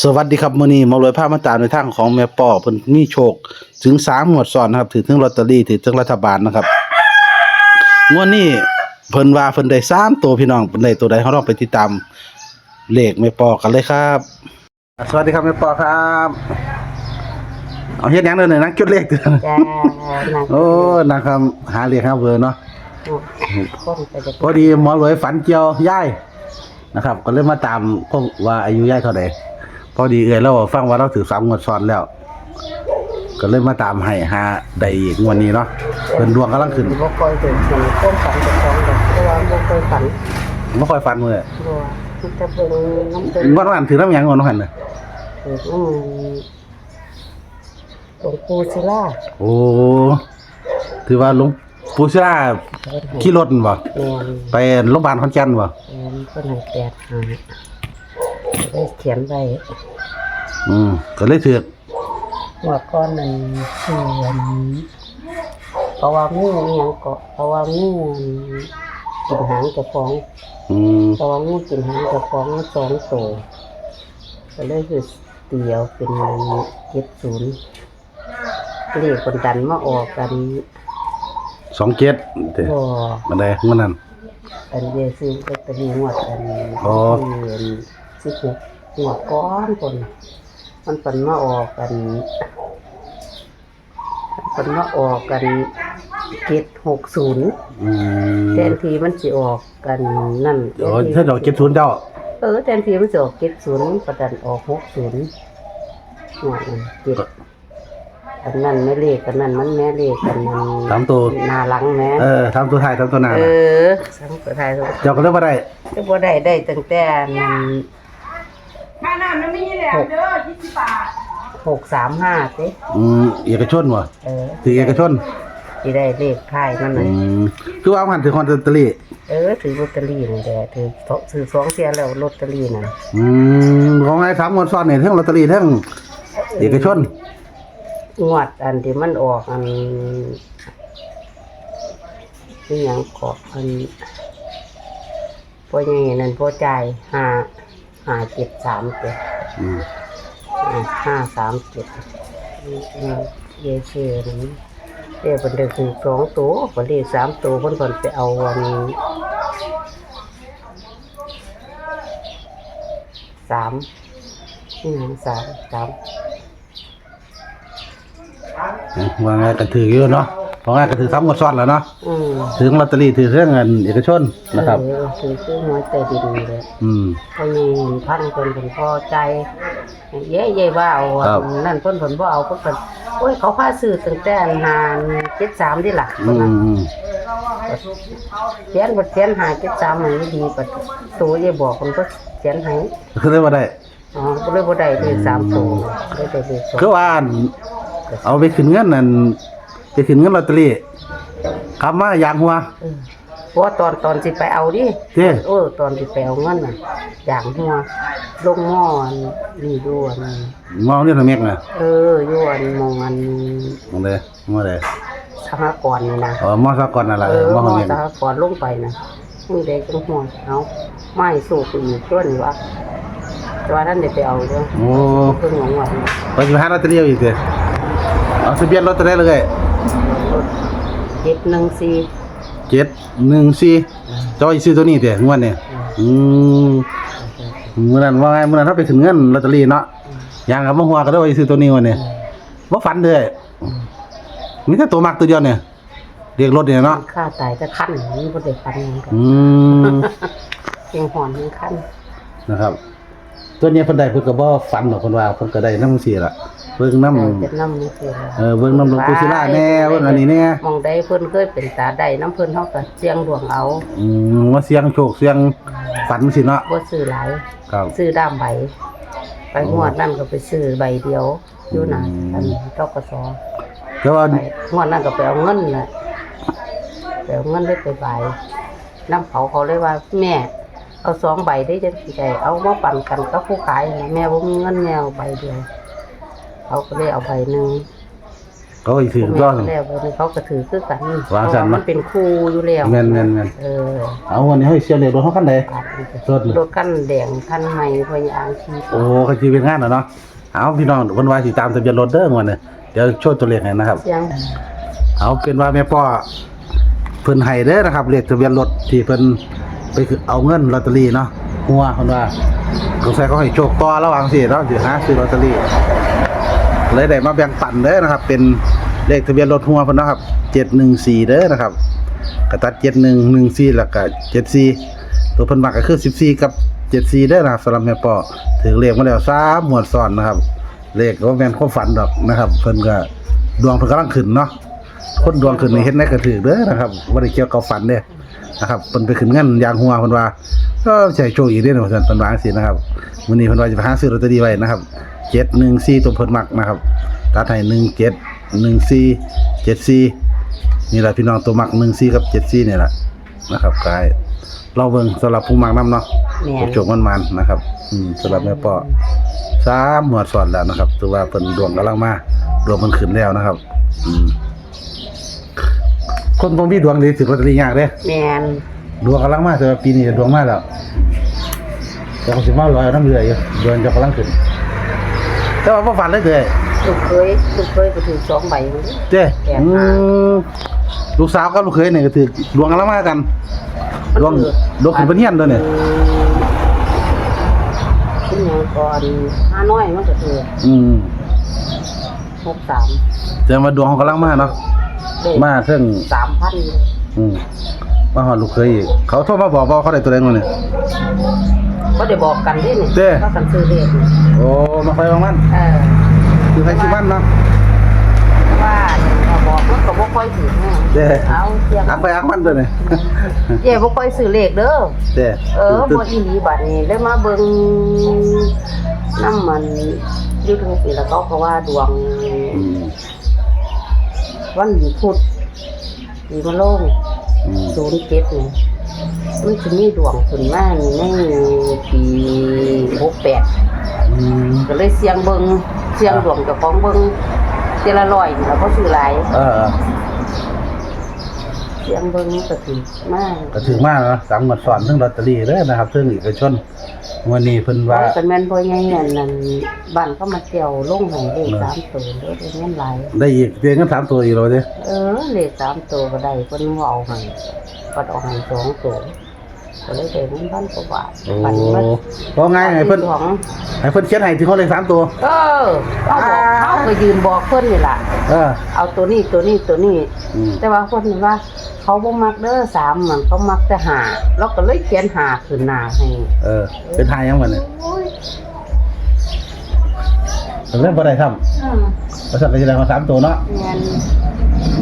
สวัสดีครับมื้อนี้หมารวยพามาตามในทางของแม่ป้อเพิ่นมีโชค ถึง3งวดซ้อนนะครับ ถือถึงลอตเตอรี่ถือถึงรัฐบาลนะครับงวดนี้เพิ่นว่าเพิ่นได้3ตัวพี่น้องเพิ่นได้ตัวใดเฮาลองไปติดตามเลขแม่ป้อกันเลยครับ สวัสดีครับแม่ป้อครับ เอาเฮ็ดหยังเด้อเนี่ยนักจุดเลขเด้อจ้าหนังโอ้นะครับหาเลขหาเบอร์เนาะคนไปจะพอดีหมอรวยฝันเกี่ยวยายนะครับ ก็เลยมาตามพวกว่าอายุยายเท่าไหร่ พอดีเอ่ยเราฟังว่าเราถือสามงวดซ้อนแล้ว ก็เลยมาตามให้หาได้อีกงวันนี้เนาะเป็นดวงกำลังขึ้นบ่คอยถึงถึงต้นฝันจะฟ้องแบบเพราะว่าบ่เคยฝันไม่ค่อยฟันมือบ่มันจะเบิ่งน้ำเบิ่งงวดวันถือน้ำหยังงวดน้องหันน่ะเอออืมหลวงปู่ศิลาโอ้ถือว่าหลวงปู่ศิลาขี่รถบ่แม่นไปโรงพยาบาลขอนแก่นบ่แม่นเพิ่นให้แปดหาได้ เขียนไว้อืมก็เลยถือว่าก้อนนั้นเขียนเพราะว่างูอิหยังก็เพราะว่างูกินหางเจ้าของอืมเพราะว่างูกินหางเจ้าของมันสองตัวก็เลยคือเตียวเป็นเจ็ดศูนย์เลขคนดันมาออกกันสองเจ็ดเด้อบ่มันได้งวดนั้นอันเยซื้อลอตเตอรี่งวดกันอ๋อ สิบหกงวดก้อนคนมันเป็นมาออกกันมันเป็นมาออกกันเจ็ดหกศูนย์อืมแทนทีมันสิออกกันนั่นโอ้ถ้าดอกเจ็ดศูนย์เจ้าเออแทนทีมันสิออกเจ็ดศูนย์ประดันออกหกศูนย์งวดนั้นเจ็ดอันนั้นไม่เลขกันนั่นมันแม่เลขกันนั่นสามตัว หนาหลังแม่เออทำตัวไทายทำตัวหนาเอน่ะอสังกตายสังเจ้าก็เรียกว่าได้จะบ่ได้ได้ตั้งแต่นั้น ค่าน้ำมันไม่มีแล้วเด้อยี่สิบบาทหกสามห้าสิอืมเอกชนวะเออถือเอกชนที่ได้เลขท้ายนั่นอืน่ะมคือว่ามันถือคอนเตอรี่เออถือลอตเตอรี่นี่แหละถือถือสองเสียแล้วลอตเตอรี่น่ะอืมของไอ้สามงวดซ้อนเนี่ยทั้งลอตเตอรี่ทั้งเอกชน งวดอันที่มันออกอันนี่ยังเกาะอันพ่อใหญ่นั่นพ่อใจายห้า ห้าเจ็ดสามเจ็ดอืมห้าสามเจ็ดเยเชื่อนั้นเรียกเป็นเด็กถึงสองตัวคนเรียกสามตัวคนก่อนไปเอาวันสามนี่หยังสามสามว่าไงก็ถืออยู่เนาะ ของไงก็ถือสามงวดซ้อนแล้วเนาะอืมถึงลอตเตอรี่ถือเรื่องเงินเอกชนนะครับ เออคือคือหัวใจดินเลยอืมพอมีเงินพันคนเป็นพอใจ เย้เย้ว่าเอาครับ นั่นเพิ่นผลบ่เอาเพิ่นเพิ่นโอ้ยเขาพาซื้อตั้งแต่หานเจ็ดสามดิล่ะอืมอืมเขียนบทเขียนหาเจ็ดสามมันไม่ดีปัดตัวเย่บอกคนก็เขียนให้คือเรียกว่าได้ อ๋อก็เลยบ่ได้เลขสามตัวได้แต่เลขสองคือว่าเอาไปขึ้นเงินนั่น ไปขึ้นเงินลอตเตอรี่คำว่าอย่างหัว เออเพราะว่าตอนตอนสิไปเอาดิเจ้ เออตอนสิไปเอาเงินน่ะอย่างหัวลงหม้ออันนี่ด้วนมองเนี่ยทำเมกนะเอออยวนมองอันมองเลยมองเลยสหกรณ์นี่นะอ๋อมองซะก่อนนั่นแหละเออมองหม้อทำเมกสหกรณ์ลงไปนะมึงได้จังหัวเอาไม่สู้กูอีกตัวนี่วะแต่ว่าท่านได้ไปเอาเด้อโอ้เพิ่งหวังวันไปสิหาลอตเตอรี่เอาอีกเด้อเอาทะเบียนรถตัวได้เลย เจ็ดหนึ่งสี่เจ็ดหนึ่งสี่จอยซื้อตัวนี้เด้องวดเนี่ยอืมมื่อนั้นว่าไงมื่อนั้นถ้าไปถึงเงินลอตเตอรี่เนาะยังกับมะหัวก็ได้ว่าสิซื้อตัวนี้วันเนี่ยว่าฝันเลยมีแค่ตัวมักตัวเดียวเนี่ยเรียกรถเนี่ยเนาะค่าตายจะขั้นนี่บ่ได้คันหยังกันอืมยังหอนยังขั้นนะครับ ตัวเนี้ยเพิ่นได้เพิ่นก็บ่ฝันหรอกเพิ่นว่าเพิ่นก็ได้นำซี่ล่ะ เบิ่งนำเออเจ็ดน้ำนี่คือเออเบิ่งนำหลวงปู่ศิลาแน่เบิ่งอันนี้แน่มองได้เพิ่นเคยเป็นตาได้น้ำเพิ่นเฮาก็เสียงดวงเอาอืมว่าเสียงโชคเสียงฝันสิเนาะบ่ซื้อหลายครับซื้อด้ามใบไปงวดนั่นก็ไปซื้อใบเดียวอยู่น่ะอืมอันเจ้ากสแต่ว่าไปงวดนั่นก็ไปเอาเงินน่ะไปเอาเงินได้ไปใบน้ำเขาเขาเลยว่าแม่เอาสองใบได้จังสิได้เอามาปั่นกันกับผู้ขายนะแม่บ่มีเงินแม่เอาใบเดียว เขาก็เลยเอาใบหนึ่งเขาก็สิถือแม่ต้องก็ แล้ววันนี้เขาก็ถือคือกันวางสันเพระมันเป็นครูอยู่แล้วแม่นแม่นแม่นเออเอาวันนี้เฮาสิเสียเลขรถเฮาคันใดบาดนี้ก็รถนี่รถคันแดงคันใหม่พยางชีโอ้ก็สิเป็นงานน่ะเนาะเอาพี่น้องเพิ่นว่าสิตามทะเบียนรถเด้องวดนี้เดี๋ยวโชว์ตัวเลขให้นะครับ เสียงเอาเป็นว่าแม่ป้อเพิ่นให้เด้อนะครับเลขทะเบียนรถที่เพิ่นไปคือเอาเงินลอตเตอรี่เนาะหัวเพิ่นว่าสงสัยเขาให้โชคต่อระหว่างสิเนาะสิหาซื้อลอตเตอรี่ เลยได้มาแบ่งปันเด้อนะครับ เป็นเลขทะเบียนรถหัวเพิ่นเนาะครับ714เด้อนะครับกระตัด7114แล้วก็74ตัวเพิ่นมักก็คือ14กับ74เด้อนะครับสำหรับแม่ปอถึงเลขมาแล้ว3หมวดซ้อนนะครับ เลขก็แม่นความฝันดอกนะครับ เพิ่นก็ดวงเพิ่นกำลังขึ้นเนาะคนดวงขึ้นนี่เฮ็ดในกระถือเด้อนะครับบ่ได้เกี่ยวกับฝันเด้นะครับเพิ่นไปขึ้นเงินยางหัวเพิ่นว่าก็ใช้โชคอีกเด้อว่าซั่นเพิ่นว่าจังซี่นะครับมื้อนี้เพิ่นว่าจะไปหาซื้อลอตเตอรี่ไว้นะครับ 714ตัวเพิ่นมักนะครับตัดให้17 14 74นี่แหละพี่น้องตัวมัก14กับ74นี่แหละนะครับกายเราเบิ่งสำหรับผู้มักนํเนาะแม่นโชคมันๆนะครับ อืมสำหรับแม่ป้อสามหมวดสอนแล้วนะครับถือว่าเพิ่นดวงกำลังมาดวงมันขึ้นแล้วนะครับ อืมคนบ่มีดวงนี่ถือลอตเตอรี่ยากเด้ แม่นดวงกำลังมาแต่ว่าปีนี้ดวงมาแล้วแต่ก็สิมาลอยเอาน้ำเรืออยู่ดวงจะกำลังขึ้น แต่ว่าบ่ฝันเลยเด้อลูกเคยลูกเคยก็ถือสองใบมันเด้แปดอืห้า มลูกสาวกับลูกเขยนี่ก็ถือดวงกำลังมากันดวงดวงขึ้นเป็นเฮียนตัวเนี่ยขึ้นยังก่อนห้าน้อยมันก็ถืออืมหกสามแต่ว่าดวงเขากำลังมาเนาะเด็มาเทิงสามพันอืมมาหอดลูกเคยอีกเขาโทรมาบอกว่าเขาได้ตัวแดงมาเนี่ย ก็ได้บอกกันด้วยนี่เด้ ก็กันซื้อเลขนี่โอ้มาคอยบางมันเออคือใครชื่อมันเนาะ ว่าเราบอกมันก็บ่ค่อยถือแม่เด้ เอาเสียงอักไปอักมันตัวเนี่ยเย่บ่ค่อยซื้อเลขเด้อ เด้เออบ่อีหลีบัดนี้ได้มาเบิ่งน้ำมันอยู่ทางปีแล้วเขาก็ว่าดวงอืมวันพุธปีมะโรงอืม ศูนย์เจ็ดนี่ มันจะมีดวงขึ้นมาในปีหกแปดอืมก็เลยเสียงเบิงเสียงดวงเจ้าของเบิงเจละร้อยนี่เราก็ซื้อหลายเออเสียงเบิงก็ถือมากก็ถึงมากเนาะสามหมดสอนเรื่องลอตเตอรี่เด้อนะครับเรื่องเอกชน วันนี้เพิ่นว่า ว่ากันแม่นบ่ใหญ่อันนั้นบ้านเขามาเที่ยวลงให้เลขสามตัวเด้อได้เงินหลายได้อีกเรียนกันสามตัวอีกแล้วเด้อเออเลขสามตัวก็ได้เพิ่นว่าเอาให้ก็เอาให้สองตัว ก็เลยได้เงินพันกว่าบาทโอ้พันมาเพราะไงให้เพิ่นของให้เพิ่นเขียนให้ที่เขาเลขสามตัว เออเอาบอกเขาก็ยืนบอกเพิ่นนี่ล่ะ เออ เอาตัวนี้ตัวนี้ตัวนี้ อืม แต่ว่าเพิ่นว่า เขาบ่มักเด้อสามมันเขามักแต่หาเราก็เลยเขียนหาขึ้นหน้าให้เออเป็นทายยังวันเนี่ย โอ้ยเรื่องบ่ได้ทำอืมประสันก็จะได้มาสามตัวเนาะแม่น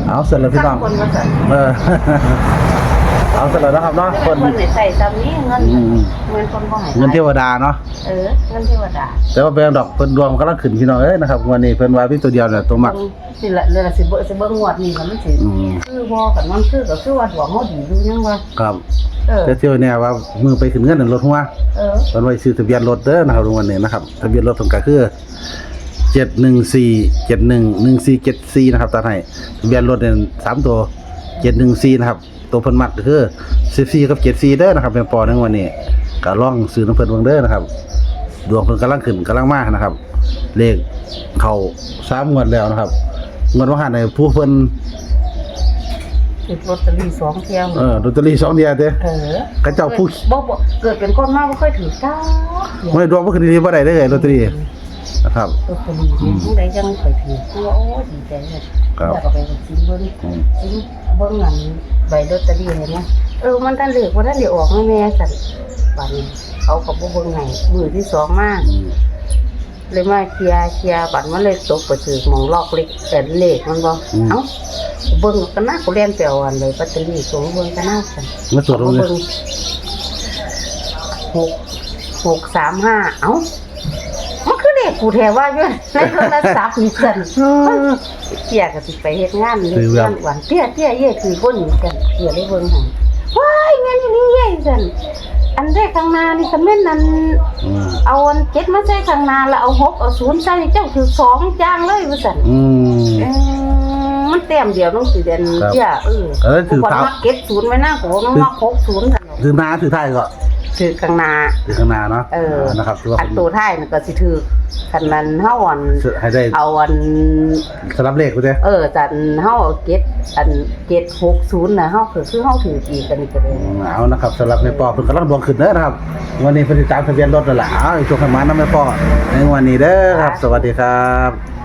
เอาเสร็จแล้วพี่น้องคนว่าซั่นเออ เอาเสร็จแล้วนะครับเนาะคเพิ่นนได้ใส่ซ้ำนี้เงินอืมเงินคนบ่ให้เงินเทวดาเนาะ เออเงินเทวดาแต่ว่าเป็นดอกเพิ่นดวงกำลังขึ้นพี่น้องเอ้ยนะครับวันนี้เพิ่นว่าพี่ตัวเดียวเนี่ยตัวมักสิละเดี๋ยวละสิเบิ่งสิเบิ่งงวดนี้ก็มันสิอืมคือบ่กันมันคือก็คือว่าดวงเฮาดีอยู่ยังว่าครับเออแต่เที่ยวเนี่ยว่ามือไปขึ้นเงินนั่นรถหัวเออเพิ่นไว้ซื้อทะเบียนรถเด้อนะครับวันนี้นะครับทะเบียนรถเพิ่นก็คือ 714 71 1474นะครับตัดให้ทะเบียนรถเนี่ยสามตัว714นะครับ ตัวเพิ่นมักก็คือ14กับ74เด้อนะครับเป็นปอในวันนี้ก็ลองซื้อน้ำเพิ่นเบิ่งเด้อนะครับ ดวงเพิ่นกำลังขึ้นกำลังมานะครับ เลขเข้าสามงวดแล้วนะครับงวดว่าหันในผู้เพิ่นติดลอตเตอรี่สองเที่ยวเออลอตเตอรี่สองเดียวเด้เออเขาเจ้าผู้บ่บ่เกิดเป็นคนมาบ่ค่อยถือจ้าไม่ดวงบ่ขึ้นดีบ่ได้เด้อลอตเตอรี่ นะครับ ลอตเตอรี่นี่ผู้ใดยังไปถือตัวโอ้ดีใจเลยครับอยากเอาไปซิมเบิ่งอืมซิมเบิ่งอันใบลอตเตอรี่เห็นไหมเออมันทันเหลือกว่าทันได้ออกแม่แม่สั่นบัดนี้เขาก็บ่เบิ่งให้มือที่สองมาอืมเลยมาเคลียร์เคลียร์บัดมันเลยตกไปถือหมองลอกเล็กแต่เลขมันบ่เอ้าเบิ่งก็น่ากูเล่นไปเอาอันเลยลอตเตอรี่สูงเบิ่งก็น่าสั่นมาตรวจเอาลงมาเลยเบิ่งหกหกสามห้าเอ้ามันคือเลข กูแท้ว่าอยู่ในโทรศัพท์นี่สั่นเตี้ยก็สิไปเฮ็ดงานเฮ็ดงานวันเตี้ยเตี้ยเย่คือคนนี้กันเตี้ยได้เบิ่งหั่นว้ายงานอยู่นี่เย่ซั่นอันแรกข้างหน้านี่ก็แม่นนั่นอืมเอาอันเจ็ดมาใส่ข้างหน้าแล้วเอาหกเอาศูนย์ใส่เจ้าคือสองจางเลยว่าซั่นอืมเออแต้มเดียวน้องสิเดนครับเที่ยเออเออถือกูเท้ามาเก็บศูนย์ไว้หน้ากูน้องมาหกศูนย์กันหรอกถือหน้าถือท้ายก็ ถือกลางนาถือข้างหน้าเนาะเออนะครับถือว่าอันตัวท้ายน่ะก็สิถือคันนั้นเฮาอันให้ได้เอาอันสลับเลขไปเด้เออจันเฮาเอาเก็บอันเก็บ60น่ะเฮาคือคือเฮาถืออีกกันนี่ก็เลยเอานะครับสำหรับแม่ปอเพิ่นกำลังดวงขึ้นเด้อนะครับวันนี้เพิ่นสิตามทะเบียนรถนั่นล่ะเอาให้โชคให้มานํแม่ปอในวันนี้เด้อครับ สวัสดีครับ